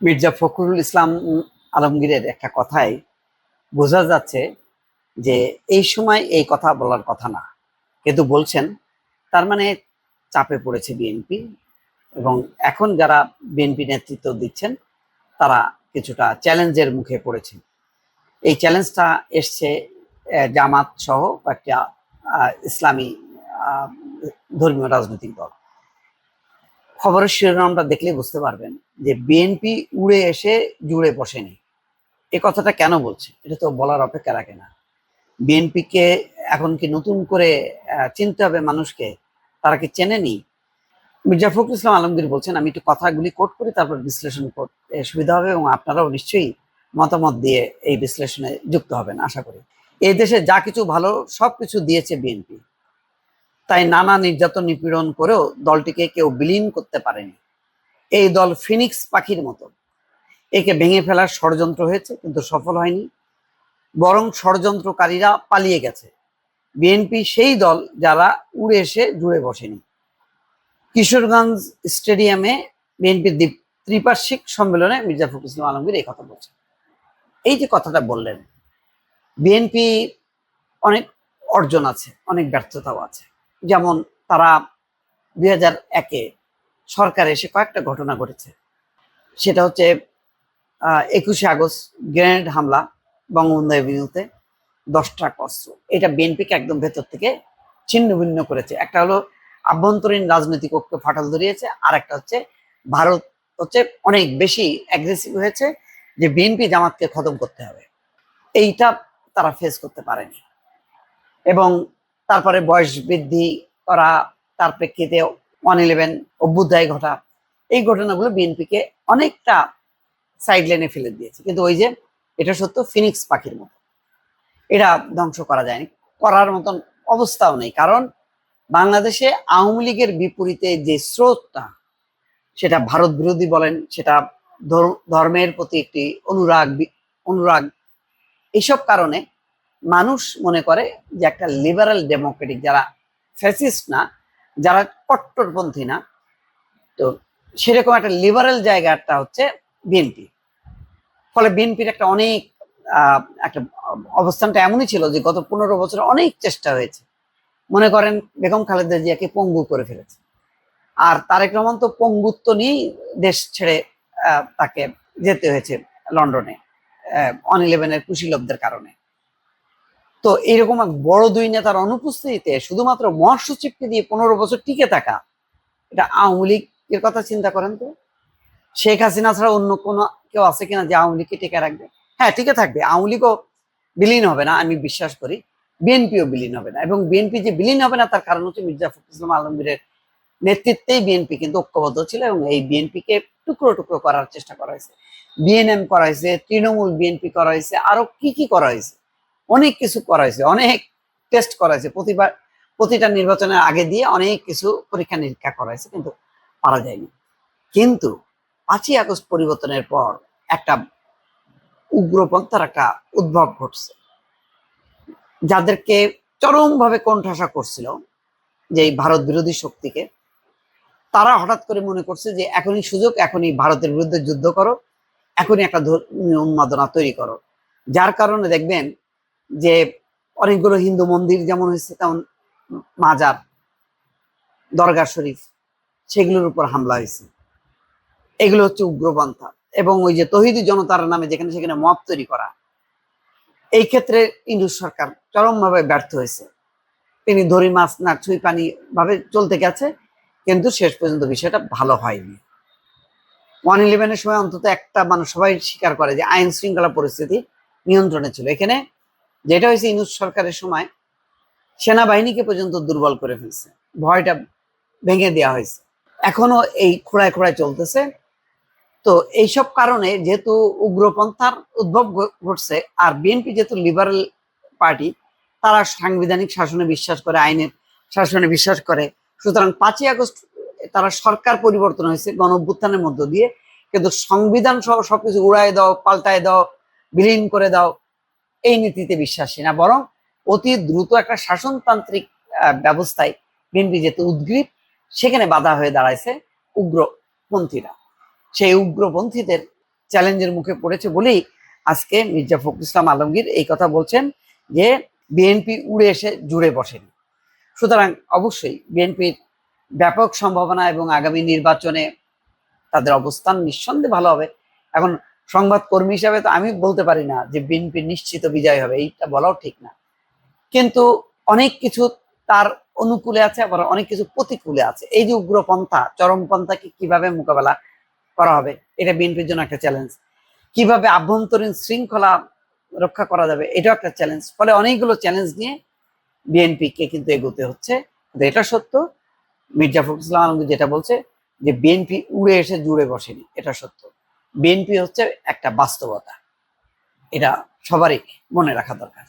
মির্জা ফখরুল ইসলাম আলমগীরের একটা কথাই বোঝা যাচ্ছে যে এই সময় এই কথা বলার কথা না। কিন্তু বলছেন, তার মানে চাপে পড়েছে বিএনপি এবং এখন যারা বিএনপি নেতৃত্ব দিচ্ছেন, তারা কিছুটা চ্যালেঞ্জের মুখে পড়েছে এই চ্যালেঞ্জটা এসছে জামাত সহ একটা ইসলামী ধর্মীয় রাজনৈতিক দল। খবরের শিরোনামটা দেখলে বুঝতে পারবেন যে বিএনপি উড়ে এসে জুড়ে বসেনি। এ কথাটা কেন বলছে? এটা তো বলার অপেক্ষা রাখে না। বিএনপিকে এখন কি নতুন করে চিনতে হবে মানুষকে? তারা কি চেনেনি? মির্জা ফখরুল ইসলাম আলমগীর বলছেন, আমি একটু কথাগুলি কোট করি, তারপর বিশ্লেষণ করতে সুবিধা হবে এবং আপনারাও নিশ্চয়ই মতামত দিয়ে এই বিশ্লেষণে যুক্ত হবেন, আশা করি। এই দেশে যা কিছু ভালো সব কিছু দিয়েছে বিএনপি তাই নানা নির্যাতন নিপীড়ন করেও দলটিকে কেউ বিলীন করতে পারেনি। এই দল ফিনিক্স পাখির মতো। একে ভেঙে ফেলার ষড়যন্ত্র হয়েছে, কিন্তু সফল হয়নি। বরং ষড়যন্ত্রকারীরা পালিয়ে গেছে। বিএনপি সেই দল যারা উড়ে এসে জুড়ে বসেনি। কিশোরগঞ্জ স্টেডিয়ামে বিএনপির দ্বীপ- ত্রিপার্শ্বিক সম্মেলনে মির্জা ফখরুল ইসলাম আলমগীর এই কথা বলছেন। এই যে কথাটা বললেন, বিএনপি অনেক অর্জন আছে, অনেক ব্যর্থতাও আছে। যেমন তারা দুই হাজার একে সরকার এসে কয়েকটা ঘটনা ঘটেছে। সেটা হচ্ছে একুশে আগস্ট গ্রেনেড হামলা বঙ্গবন্ধু এভিনিউতে দশ ট্রাক অস্ত্র। এটা বিএনপিকে একদম ভেতর থেকে ছিন্ন ভিন্ন করেছে। একটা হলো আভ্যন্তরীণ রাজনৈতিক ঐক্য ফাটল ধরিয়েছে আর একটা হচ্ছে ভারত হচ্ছে অনেক বেশি অ্যাগ্রেসিভ হয়েছে যে বিএনপি জামাতকে খতম করতে হবে। এইটা তারা ফেস করতে পারেনি। এবং তারপরে বয়স বৃদ্ধি করা, তার প্রেক্ষিতে ওয়ান ইলেভেন অভ্যুদয় ঘটা, এই ঘটনাগুলো বিএনপিকে অনেকটা সাইড লাইনে ফেলে দিয়েছে। কিন্তু ওই যে, এটা সত্য ফিনিক্স পাখির মতো। এটা ধ্বংস করা যায়নি। করার মতন অবস্থাও নেই। কারণ বাংলাদেশে আওয়ামী লীগের বিপরীতে যে স্রোতটা, সেটা ভারত বিরোধী বলেন, সেটা ধর- ধর্মের প্রতি একটি অনুরাগ অনুরাগ। এইসব কারণে মানুষ মনে করে যে একটা লিবারাল ডেমোক্রেটিক যারা ফ্যাসিস্ট না, যারা কট্টরপন্থী না, তো সেরকম একটা লিবারাল জায়গাটা হচ্ছে বিএনপি ফলে বিএনপির একটা অনেক একটা অবস্থানটা এমনই ছিল যে গত পনেরো বছরে অনেক চেষ্টা হয়েছে। মনে করেন বেগম খালেদা জিয়াকে পঙ্গু করে ফেলেছে। আর তারেক রহমান তো পঙ্গুত্ব নিয়েই দেশ ছেড়ে তাকে যেতে হয়েছে লন্ডনে অন ইলেভেনের কুশীলবদের কারণে। তো এরকম এক বড় দুই নেতার অনুপস্থিতিতে শুধুমাত্র মহাসচিবকে দিয়ে পনেরো বছর টিকে থাকা, এটা আওয়ামী লীগের কথা চিন্তা করেন তো? শেখ হাসিনা ছাড়া অন্য কোনো কেউ আছে কিনা যে আওয়ামী লীগকে টিকে রাখবে? হ্যাঁ টিকে থাকবে। আওয়ামী লীগও বিলীন হবে না, আমি বিশ্বাস করি। বিএনপিও বিলীন হবে না এবং বিএনপি যে বিলীন হবে না, তার কারণ হচ্ছে মির্জা ফখরুল ইসলাম আলমগীরের নেতৃত্বেই বিএনপি কিন্তু ঐক্যবদ্ধ ছিল এবং এই বিএনপিকে টুকরো টুকরো করার চেষ্টা করা হয়েছে। বিএনএম করা হয়েছে, তৃণমূল বিএনপি করা হয়েছে, আরও কি কি করা হয়েছে? অনেক কিছু করা হয়েছে অনেক টেস্ট করা হয়েছে প্রতিবার, প্রতিটা নির্বাচনের আগে দিয়ে অনেক কিছু পরীক্ষা নিরীক্ষা করা হয়েছে কিন্তু পারা যায়নি। কিন্তু পাঁচই আগস্ট পরিবর্তনের পর একটা উগ্রপন্থার একটা উদ্ভব ঘটছে। যাদেরকে চরমভাবে কোণঠাসা করছিল, যে এই ভারত বিরোধী শক্তিকে, তারা হঠাৎ করে মনে করছে যে এখনই সুযোগ, এখনই ভারতের বিরুদ্ধে যুদ্ধ করো, এখনই একটা উন্মাদনা তৈরি করো। যার কারণে দেখবেন যে অনেকগুলো হিন্দু মন্দির যেমন হয়েছে, তেমন মাজার দরগা শরীফ, সেগুলোর উপর হামলা হয়েছে। এগুলো হচ্ছে উগ্রপন্থা এবং ওই যে তহিদি জনতার নামে যেখানে সেখানে মত তৈরি করা, এই ক্ষেত্রে ইন্দু সরকার চরমভাবে ব্যর্থ হয়েছে। তিনি ধরি মাছ না ছুঁই পানি ভাবে চলতে গেছে, কিন্তু শেষ পর্যন্ত বিষয়টা ভালো হয়নি। ওয়ান ইলেভেনের সময় অন্তত একটা মানুষ সবাই স্বীকার করে যে আইন শৃঙ্খলা পরিস্থিতি নিয়ন্ত্রণে ছিল। এখানে যেটা হয়েছে ইনুস সরকারের সময়, সেনাবাহিনীকে পর্যন্ত দুর্বল করে ফেলছে। ভয়টা ভেঙে দেওয়া হয়েছে। এখনও এই খোড়ায় খোড়ায় চলতেছে। তো এইসব কারণে যেহেতু উগ্রপন্থার উদ্ভব ঘটছে, আর বিএনপি যেহেতু লিবারেল পার্টি, তারা সাংবিধানিক শাসনে বিশ্বাস করে, আইনের শাসনে বিশ্বাস করে। সুতরাং পাঁচই আগস্ট তারা সরকার পরিবর্তন হয়েছে গণ অভ্যুত্থানের মধ্য দিয়ে। কিন্তু সংবিধান সহ সবকিছু উড়ায় দাও, পাল্টায় দাও, বিলীন করে দাও এই নীতিতে বিশ্বাসী না, বরং অতি দ্রুত একটা শাসনতান্ত্রিক ব্যবস্থায় বিএনপি যেহেতু উদ্গ্রীব, সেখানে বাধা হয়ে দাঁড়াইছে উগ্রপন্থীরা। সেই উগ্রপন্থীদের চ্যালেঞ্জের মুখে পড়েছে বলেই আজকে মির্জা ফখরুল ইসলাম আলমগীর এই কথা বলছেন যে বিএনপি উড়ে এসে জুড়ে বসেনি। সুতরাং অবশ্যই বিএনপির ব্যাপক সম্ভাবনা এবং আগামী নির্বাচনে তাদের অবস্থান নিঃসন্দেহে ভালো হবে। এখন সংবাদ কর্মী হিসাবে তো আমি বলতে পারি না যে বিএনপি নিশ্চিত বিজয় হবে, এইটা বলাও ঠিক না। কিন্তু অনেক কিছু তার অনুকূলে আছে, আবার অনেক কিছু প্রতিকূলে আছে। এই যে উগ্রপন্থা, চরমপন্থাকে কীভাবে মোকাবেলা করা হবে, এটা বিএনপির জন্য একটা চ্যালেঞ্জ কীভাবে আভ্যন্তরীণ শৃঙ্খলা রক্ষা করা যাবে, এটাও একটা চ্যালেঞ্জ ফলে অনেকগুলো চ্যালেঞ্জ নিয়ে বিএনপিকে কিন্তু এগোতে হচ্ছে। এটা সত্য, মির্জা ফখরুল ইসলাম আলমগীর যেটা বলছে যে বিএনপি উড়ে এসে জুড়ে বসেনি, এটা সত্য। বিএনপি হচ্ছে একটা বাস্তবতা। এটা সবারই মনে রাখা দরকার।